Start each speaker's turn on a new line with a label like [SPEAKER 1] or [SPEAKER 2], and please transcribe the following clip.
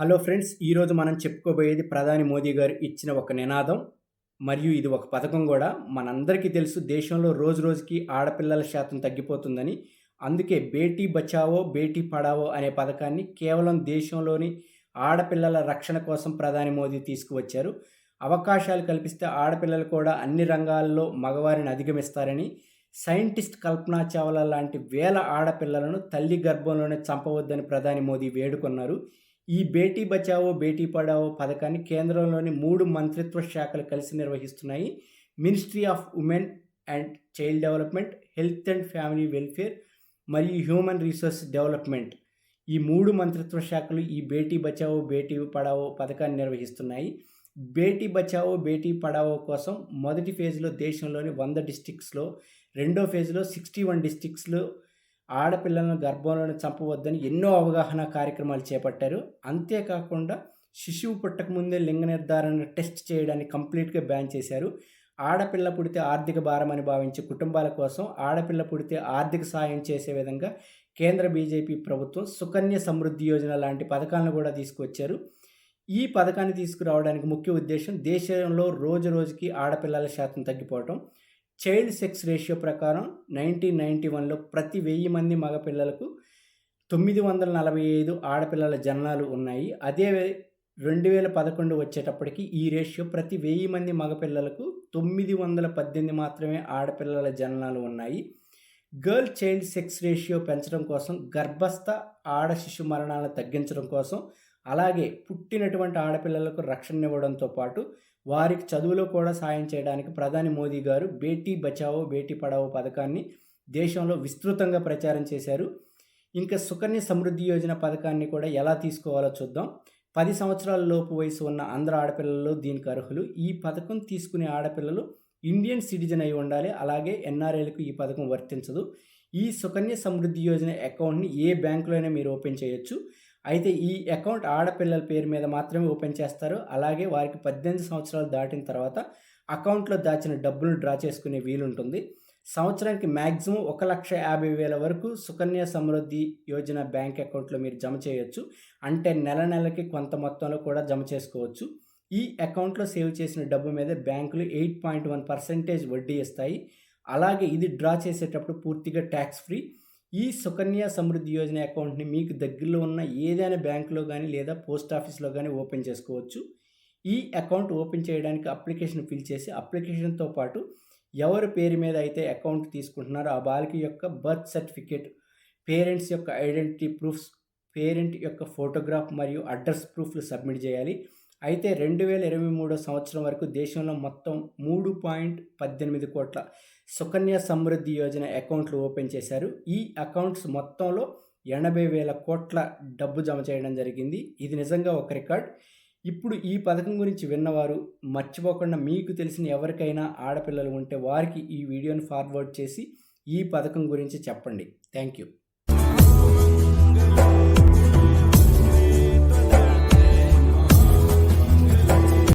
[SPEAKER 1] Hello friends ఈరోజు మనం చెప్పుకోబోయేది ప్రధాని మోదీ గారు ఇచ్చిన ఒక నినాదం. మరియు ఇది ఒక పథకం కూడా. మనందరికీ తెలుసు దేశంలో రోజు రోజుకి ఆడపిల్లల శాతం తగ్గిపోతుందని. అందుకే బేటీ బచావో బేటీ పడావో అనే పథకాన్ని కేవలం దేశంలోని ఆడపిల్లల రక్షణ కోసం ప్రధాని మోదీ తీసుకువచ్చారు. అవకాశాలు కల్పిస్తే ఆడపిల్లలు కూడా అన్ని రంగాల్లో మగవారిని అధిగమిస్తారని సైంటిస్ట్ కల్పనా చావ్లా లాంటి వేల ఆడపిల్లలను తల్లి గర్భంలోనే చంపవద్దని ప్రధాని మోదీ వేడుకొన్నారు. ఈ బేటీ బచావో బేటీ పడావో పథకాన్ని కేంద్రంలోని మూడు మంత్రిత్వ శాఖలు కలిసి నిర్వహిస్తున్నాయి. Ministry of women and child development health and family welfare మరియు హ్యూమన్ రీసోర్స్ డెవలప్మెంట్. ఈ మూడు మంత్రిత్వ శాఖలు ఈ బేటీ బచావో బేటీ పడావో పథకాన్ని నిర్వహిస్తున్నాయి. బేటీ బచావో బేటీ పడావో కోసం మొదటి ఫేజ్లో దేశంలోని వంద డిస్టిక్స్లో రెండో ఫేజ్లో సిక్స్టీ వన్ డిస్టిక్స్లో ఆడపిల్లలను గర్భంలోనే చంపవద్దని ఎన్నో అవగాహన కార్యక్రమాలు చేపట్టారు. అంతేకాకుండా శిశువు పుట్టకముందే లింగ నిర్ధారణ టెస్ట్ చేయడాన్ని కంప్లీట్గా బ్యాన్ చేశారు. ఆడపిల్ల పుడితే ఆర్థిక భారమని భావించే కుటుంబాల కోసం ఆడపిల్ల పుడితే ఆర్థిక సాయం చేసే విధంగా కేంద్ర బీజేపీ ప్రభుత్వం సుకన్య సమృద్ధి యోజన లాంటి పథకాలను కూడా తీసుకువచ్చారు. ఈ పథకాన్ని తీసుకురావడానికి ముఖ్య ఉద్దేశం దేశంలో రోజు రోజుకి ఆడపిల్లల శాతం తగ్గిపోవటం. చైల్డ్ సెక్స్ రేషియో ప్రకారం నైన్టీన్ నైంటీ వన్లో ప్రతి వెయ్యి మంది మగపిల్లలకు తొమ్మిది వందల నలభై ఐదు ఆడపిల్లల జననాలు ఉన్నాయి. అదే రెండు వేల పదకొండు వచ్చేటప్పటికి ఈ రేషియో ప్రతి వెయ్యి మంది మగపిల్లలకు తొమ్మిది వందల పద్దెనిమిది మాత్రమే ఆడపిల్లల జననాలు ఉన్నాయి. గర్ల్ చైల్డ్ సెక్స్ రేషియో పెంచడం కోసం గర్భస్థ ఆడ శిశు మరణాలను తగ్గించడం కోసం అలాగే పుట్టినటువంటి ఆడపిల్లలకు రక్షణ ఇవ్వడంతో పాటు వారికి చదువులో కూడా సాయం చేయడానికి ప్రధాని మోదీ గారు బేటీ బచావో బేటీ పడావో పథకాన్ని దేశంలో విస్తృతంగా ప్రచారం చేశారు. ఇంకా సుకన్య సమృద్ధి యోజన పథకాన్ని కూడా ఎలా తీసుకోవాలో చూద్దాం. పది సంవత్సరాల లోపు వయసు ఉన్న అందరు ఆడపిల్లలు దీనికి అర్హులు. ఈ పథకం తీసుకునే ఆడపిల్లలు ఇండియన్ సిటిజన్ అయి ఉండాలి. అలాగే ఎన్ఆర్ఐలకు ఈ పథకం వర్తించదు. ఈ సుకన్య సమృద్ధి యోజన అకౌంట్ని ఏ బ్యాంకులోనే మీరు ఓపెన్ చేయొచ్చు. అయితే ఈ అకౌంట్ ఆడపిల్లల పేరు మీద మాత్రమే ఓపెన్ చేస్తారు. అలాగే వారికి పద్దెనిమిది సంవత్సరాలు దాటిన తర్వాత అకౌంట్లో దాచిన డబ్బులు డ్రా చేసుకునే వీలుంటుంది. సంవత్సరానికి మ్యాక్సిమం ఒక లక్ష యాభై వేల వరకు సుకన్య సమృద్ధి యోజన బ్యాంక్ అకౌంట్లో మీరు జమ చేయొచ్చు. అంటే నెల నెలకి కొంత మొత్తంలో కూడా జమ చేసుకోవచ్చు. ఈ అకౌంట్లో సేవ్ చేసిన డబ్బు మీద బ్యాంకులు ఎయిట్ పాయింట్ వన్ పర్సెంటేజ్ వడ్డీ ఇస్తాయి. అలాగే ఇది డ్రా చేసేటప్పుడు పూర్తిగా ట్యాక్స్ ఫ్రీ. ఈ సుకన్య సమృద్ధి యోజన అకౌంట్ని మీకు దగ్గరలో ఉన్న ఏదైనా బ్యాంకులో కానీ లేదా పోస్ట్ ఆఫీస్లో కానీ ఓపెన్ చేసుకోవచ్చు. ఈ అకౌంట్ ఓపెన్ చేయడానికి అప్లికేషన్ ఫిల్ చేసి అప్లికేషన్తో పాటు ఎవరి పేరు మీద అయితే అకౌంట్ తీసుకుంటున్నారో ఆ బాలిక యొక్క బర్త్ సర్టిఫికేట్ పేరెంట్స్ యొక్క ఐడెంటిటీ ప్రూఫ్స్ పేరెంట్ యొక్క ఫోటోగ్రాఫ్ మరియు అడ్రస్ ప్రూఫ్లు సబ్మిట్ చేయాలి. అయితే రెండు వేల ఇరవై మూడో సంవత్సరం వరకు దేశంలో మొత్తం మూడు పాయింట్ పద్దెనిమిది కోట్ల సుకన్య సమృద్ధి యోజన అకౌంట్లు ఓపెన్ చేశారు. ఈ అకౌంట్స్ మొత్తంలో ఎనభై వేల కోట్ల డబ్బు జమ చేయడం జరిగింది. ఇది నిజంగా ఒక రికార్డ్. ఇప్పుడు ఈ పథకం గురించి విన్నవారు మర్చిపోకుండా మీకు తెలిసిన ఎవరికైనా ఆడపిల్లలు ఉంటే వారికి ఈ వీడియోని ఫార్వర్డ్ చేసి ఈ పథకం గురించి చెప్పండి. Thank you